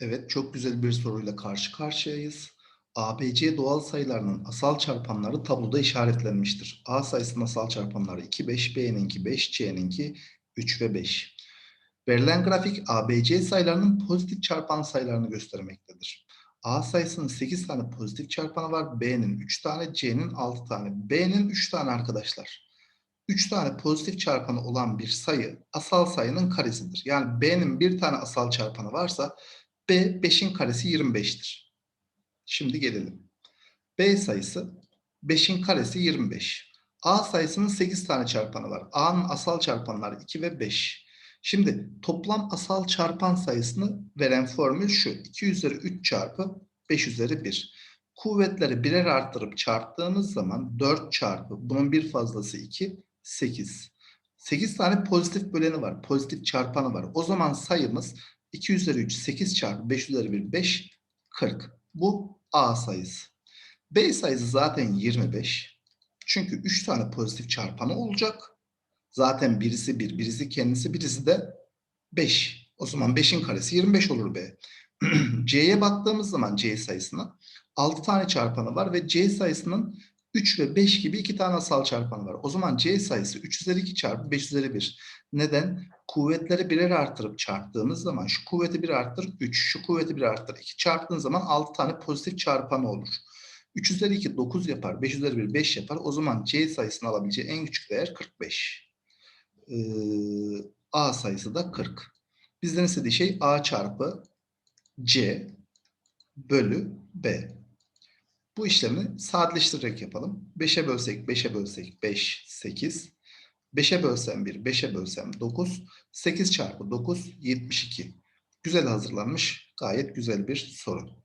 Evet, çok güzel bir soruyla karşı karşıyayız. ABC doğal sayılarının asal çarpanları tabloda işaretlenmiştir. A sayısının asal çarpanları 2, 5, B'ninki 5, C'ninki 3 ve 5. Verilen grafik ABC sayılarının pozitif çarpan sayılarını göstermektedir. A sayısının 8 tane pozitif çarpanı var. B'nin 3 tane, C'nin 6 tane. B'nin 3 tane arkadaşlar. 3 tane pozitif çarpanı olan bir sayı asal sayının karesidir. Yani B'nin bir tane asal çarpanı varsa B 5'in karesi 25'tir. Şimdi gelelim. B sayısı 5'in karesi 25. A sayısının 8 tane çarpanı var. A'nın asal çarpanları 2 ve 5. Şimdi toplam asal çarpan sayısını veren formül şu. 2 üzeri 3 çarpı 5 üzeri 1. Kuvvetleri birer arttırıp çarptığımız zaman 4 çarpı bunun bir fazlası 2, 8. 8 tane pozitif böleni var. Pozitif çarpanı var. O zaman sayımız 2 üzeri 3, 8 çarpı 5 üzeri 1, 5, 40. Bu A sayısı. B sayısı zaten 25. Çünkü 3 tane pozitif çarpanı olacak. Zaten birisi 1, birisi kendisi, birisi de 5. O zaman 5'in karesi 25 olur B. C'ye baktığımız zaman C sayısına 6 tane çarpanı var ve C sayısının 3 ve 5 gibi iki tane asal çarpanı var. O zaman C sayısı 3 üzeri 2 çarpı 5 üzeri 1. Neden? Kuvvetleri birer artırıp çarptığımız zaman şu kuvveti bir arttır 3, şu kuvveti bir arttır 2 çarptığın zaman 6 tane pozitif çarpanı olur. 3 üzeri 2 9 yapar, 5 üzeri 1 5 yapar. O zaman C sayısını alabileceği en küçük değer 45. Ee, A sayısı da 40. Bizden istediği şey A çarpı C bölü B. Bu işlemi sadeleştirerek yapalım. 5'e bölsek 5'e bölsek 5, 8. 5'e bölsem 1, 5'e bölsem 9. 8 çarpı 9, 72. Güzel hazırlanmış, gayet güzel bir soru.